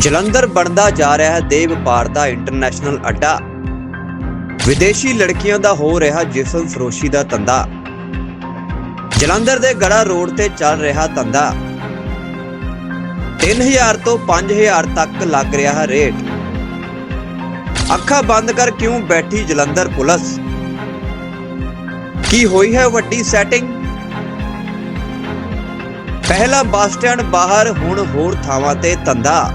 ਜਲੰਧਰ ਬਣਦਾ ਜਾ ਰਿਹਾ ਹੈ ਦੇਹ ਵਪਾਰ ਦਾ ਇੰਟਰਨੈਸ਼ਨਲ ਅੱਡਾ। ਵਿਦੇਸ਼ੀ ਲੜਕੀਆਂ ਦਾ ਹੋ ਰਿਹਾ ਜਿਸਮ ਫਰੋਸ਼ੀ ਦਾ ਧੰਦਾ। ਜਲੰਧਰ ਦੇ ਗੜਾ ਰੋਡ ਤੇ ਚੱਲ ਰਿਹਾ ਧੰਦਾ। 3000 ਤੋਂ 5000 ਤੱਕ ਲੱਗ ਰਿਹਾ ਹੈ ਰੇਟ। ਅੱਖਾਂ ਬੰਦ ਕਰ ਕਿਉਂ ਬੈਠੀ ਜਲੰਧਰ ਪੁਲਿਸ? ਕੀ ਹੋਈ ਹੈ ਵੱਡੀ ਸੈਟਿੰਗ ਪਹਿਲਾ ਬੱਸ ਸਟੈਂਡ ਬਾਹਰ, ਹੁਣ ਹੋਰ ਥਾਵਾਂ ਤੇ ਧੰਦਾ।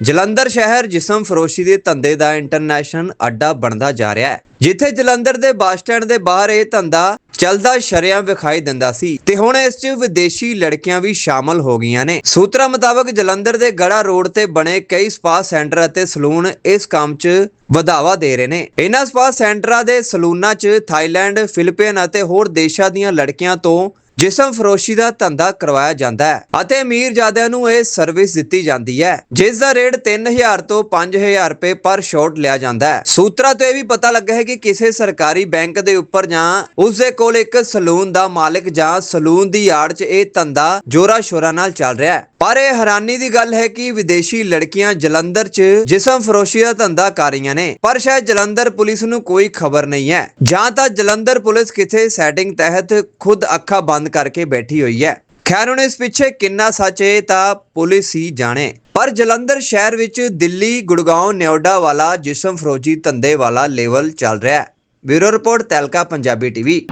ਜਲੰਧਰ ਸ਼ਹਿਰ ਜਿਸਮ ਫਰੋਸ਼ੀ ਦੇ ਧੰਦੇ ਦਾ ਇੰਟਰਨੈਸ਼ਨਲ ਅੱਡਾ ਬਣਦਾ ਜਾ ਰਿਹਾ ਹੈ, ਜਿੱਥੇ ਜਲੰਧਰ ਦੇ ਬੱਸ ਸਟੈਂਡ ਦੇ ਬਾਹਰ ਇਹ ਧੰਦਾ ਚੱਲਦਾ ਸ਼ਰਿਆਂ ਵਿਖਾਈ ਦਿੰਦਾ ਸੀ ਤੇ ਹੁਣ ਇਸ 'ਚ ਵਿਦੇਸ਼ੀ ਲੜਕੀਆਂ ਵੀ ਸ਼ਾਮਲ ਹੋ ਗਈਆਂ ਨੇ। ਸੂਤਰਾਂ ਮੁਤਾਬਕ ਜਲੰਧਰ ਦੇ ਗੜਾ ਰੋਡ ਤੇ ਬਣੇ ਕਈ ਸਪਾ ਸੈਂਟਰ ਅਤੇ ਸਲੂਨ ਇਸ ਕੰਮ 'ਚ ਵਧਾਵਾ ਦੇ ਰਹੇ ਨੇ। ਇਹਨਾਂ ਸਪਾ ਸੈਂਟਰਾਂ ਦੇ ਸਲੂਨਾਂ 'ਚ ਥਾਈਲੈਂਡ, ਫਿਲੀਪੀਨ ਅਤੇ ਹੋਰ ਦੇਸ਼ਾਂ ਦੀਆਂ ਲੜਕੀਆਂ ਤੋਂ ਜਿਸਮ ਫਰੋਸ਼ੀ ਦਾ ਧੰਦਾ ਕਰਵਾਇਆ ਜਾਂਦਾ ਹੈ ਅਤੇ ਅਮੀਰਜ਼ਾਦਿਆਂ ਨੂੰ ਇਹ ਸਰਵਿਸ ਦਿੱਤੀ ਜਾਂਦੀ ਹੈ। ਜਿਸ ਦਾ ਰੇਟ 3000 ਤੋਂ 5000 ਰੁਪਏ ਪਰ ਸ਼ਾਟ ਲਿਆ ਜਾਂਦਾ ਹੈ। ਸੂਤਰਾਂ ਤੋਂ ਇਹ ਵੀ ਪਤਾ ਲੱਗਾ ਹੈ ਕਿ ਕਿਸੇ ਸਰਕਾਰੀ ਬੈਂਕ ਦੇ ਉੱਪਰ ਜਾਂ ਉਸ ਦੇ ਕੋਲ ਇੱਕ ਸਲੂਨ ਦਾ ਮਾਲਕ ਜਾਂ ਸਲੂਨ ਦੀ ਆੜ 'ਚ ਇਹ ਧੰਦਾ ਜੋਰਾ ਸ਼ੋਰਾ ਨਾਲ ਚੱਲ ਰਿਹਾ ਹੈ। ਪਰ ਇਹ ਹੈਰਾਨੀ ਦੀ ਗੱਲ ਹੈ ਕਿ ਵਿਦੇਸ਼ੀ ਲੜਕੀਆਂ ਜਲੰਧਰ 'ਚ ਜਿਸਮ ਫਰੋਸ਼ੀ ਦਾ ਧੰਦਾ ਕਰ ਰਹੀਆਂ ਨੇ, ਪਰ ਸ਼ਾਇਦ ਜਲੰਧਰ ਪੁਲਿਸ ਨੂੰ ਕੋਈ ਖਬਰ ਨਹੀਂ ਹੈ। ਜਾਂ ਤਾਂ ਜਲੰਧਰ ਪੁਲਿਸ ਕਿਸੇ ਸੈਟਿੰਗ ਤਹਿਤ ਖੁਦ ਅੱਖਾਂ ਬੰਦ ਕਰਕੇ ਬੈਠੀ ਹੋਈ ਹੈ। ਖੈਰ, ਹੁਣ ਇਸ ਪਿੱਛੇ ਕਿੰਨਾ ਸੱਚ ਹੈ ਤਾਂ ਪੁਲਿਸ ਹੀ ਜਾਣੇ। ਪਰ ਜਲੰਧਰ ਸ਼ਹਿਰ ਵਿੱਚ ਦਿੱਲੀ, ਗੁੜਗਾਉਂ, ਨਿਓਡਾ ਵਾਲਾ, ਜਿਸਮ ਫਰੋਜੀ, ਧੰਦੇ ਵਾਲਾ ਲੈਵਲ ਚੱਲ ਰਿਹਾ ਹੈ। Bureau report, ਤੈਲਕਾ, Punjabi TV.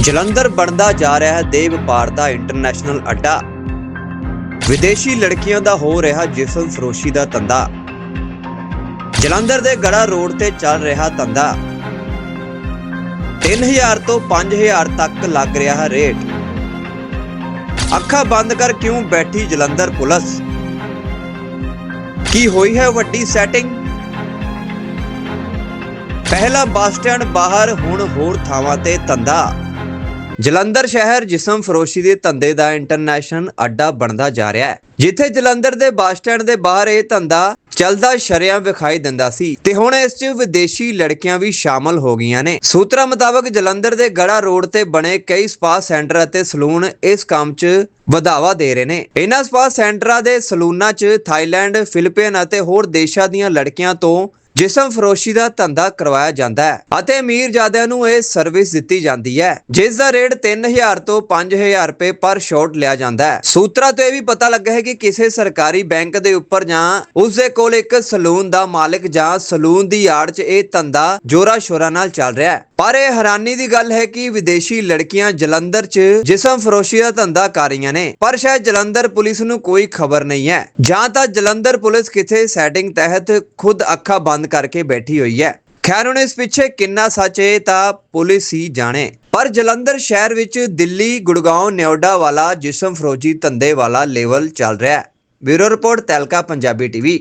Jalandhar ਬਣਦਾ ਜਾ ਰਿਹਾ ਹੈ ਦੇਹ ਵਪਾਰ ਦਾ ਇੰਟਰਨੈਸ਼ਨਲ ਅੱਡਾ। ਵਿਦੇਸ਼ੀ ਲੜਕੀਆਂ ਦਾ ਹੋ ਰਿਹਾ ਜਿਸਮ ਫਰੋਸ਼ੀ ਦਾ ਧੰਦਾ। ਜਲੰਧਰ ਦੇ ਗੜਾ ਰੋਡ ਤੇ ਚੱਲ ਰਿਹਾ ਧੰਦਾ। 3000 ਤੋਂ 5000 ਤੱਕ ਲੱਗ ਰਿਹਾ ਰੇਟ। ਅੱਖਾਂ ਬੰਦ ਕਰ ਕਿਉਂ ਬੈਠੀ ਜਲੰਧਰ ਪੁਲਿਸ? ਕੀ ਹੋਈ ਹੈ ਵੱਡੀ ਸੈਟਿੰਗ ਪਹਿਲਾ ਬੱਸ ਸਟੈਂਡ ਬਾਹਰ, ਹੁਣ ਹੋਰ ਥਾਵਾਂ ਤੇ ਧੰਦਾ। ਜਲੰਧਰ ਸ਼ਹਿਰ ਜਿਸਮ ਫਰੋਸ਼ੀ ਦੇ ਧੰਦੇ ਦਾ ਇੰਟਰਨੈਸ਼ਨਲ ਅੱਡਾ ਬਣਦਾ ਜਾ ਰਿਹਾ ਹੈ, ਜਿੱਥੇ ਜਲੰਧਰ ਦੇ ਬੱਸ ਸਟੈਂਡ ਦੇ ਬਾਹਰ ਇਹ ਧੰਦਾ ਚੱਲਦਾ ਸ਼ਰਿਆਂ ਵਿਖਾਈ ਦਿੰਦਾ ਸੀ ਤੇ ਹੁਣ ਇਸ 'ਚ ਵਿਦੇਸ਼ੀ ਲੜਕੀਆਂ ਵੀ ਸ਼ਾਮਲ ਹੋ ਗਈਆਂ ਨੇ। ਸੂਤਰਾਂ ਮੁਤਾਬਕ ਜਲੰਧਰ ਦੇ ਗੜਾ ਰੋਡ ਤੇ ਬਣੇ ਕਈ ਸਪਾ ਸੈਂਟਰ ਅਤੇ ਸਲੂਨ ਇਸ ਕੰਮ 'ਚ ਵਧਾਵਾ ਦੇ ਰਹੇ ਨੇ। ਇਹਨਾਂ ਸਪਾ ਸੈਂਟਰਾਂ ਦੇ ਸਲੂਨਾਂ 'ਚ ਥਾਈਲੈਂਡ, ਫਿਲੀਪੀਨ ਅਤੇ ਹੋਰ ਦੇਸ਼ਾਂ ਦੀਆਂ ਲੜਕੀਆਂ ਤੋਂ ਜਿਸਮ ਫਰੋਸ਼ੀ ਦਾ ਧੰਦਾ ਕਰਵਾਇਆ ਜਾਂਦਾ ਹੈ ਅਤੇ ਅਮੀਰਜ਼ਾਦਿਆਂ ਨੂੰ ਇਹ ਸਰਵਿਸ ਦਿੱਤੀ ਜਾਂਦੀ ਹੈ। ਜਿਸ ਦਾ ਰੇਟ 3000 ਤੋਂ 5000 ਰੁਪਏ ਪਰ ਸ਼ਾਟ ਲਿਆ ਜਾਂਦਾ ਹੈ। ਸੂਤਰਾਂ ਤੋਂ ਇਹ ਵੀ ਪਤਾ ਲੱਗਾ ਹੈ ਕਿ ਕਿਸੇ ਸਰਕਾਰੀ ਬੈਂਕ ਦੇ ਉੱਪਰ ਜਾਂ ਉਸ ਦੇ ਕੋਲ ਇੱਕ ਸਲੂਨ ਦਾ ਮਾਲਕ ਜਾਂ ਸਲੂਨ ਦੀ ਆੜ 'ਚ ਇਹ ਧੰਦਾ ਜੋਰਾ ਸ਼ੋਰਾ ਨਾਲ ਚੱਲ ਰਿਹਾ ਹੈ। ਪਰ ਇਹ ਹੈਰਾਨੀ ਦੀ ਗੱਲ ਹੈ ਕਿ ਵਿਦੇਸ਼ੀ ਲੜਕੀਆਂ ਜਲੰਧਰ 'ਚ ਜਿਸਮ ਫਰੋਸ਼ੀ ਦਾ ਧੰਦਾ ਕਰ ਰਹੀਆਂ ਨੇ। ਪਰ ਸ਼ਾਇਦ ਜਲੰਧਰ ਪੁਲਿਸ ਨੂੰ ਕੋਈ ਖਬਰ ਨਹੀਂ ਹੈ। ਜਾਂ ਤਾਂ ਜਲੰਧਰ ਪੁਲਿਸ ਕਿਸੇ ਸੈਟਿੰਗ ਤਹਿਤ ਖੁਦ ਅੱਖਾਂ ਬੰਦ ਕਰਕੇ ਬੈਠੀ ਹੋਈ ਹੈ। ਖੈਰ, ਹੁਣ ਇਸ ਪਿੱਛੇ ਕਿੰਨਾ ਸੱਚ ਹੈ ਤਾਂ ਪੁਲਿਸ ਹੀ ਜਾਣੇ। ਪਰ ਜਲੰਧਰ ਸ਼ਹਿਰ ਵਿੱਚ ਦਿੱਲੀ, ਗੁੜਗਾਉਂ, ਨਿਓਡਾ ਵਾਲਾ ਜਿਸਮ ਫਰੋਜੀ ਧੰਦੇ ਵਾਲਾ ਲੈਵਲ ਚੱਲ ਰਿਹਾ ਹੈ। Bureau report ਤੈਲਕਾ, Punjabi TV.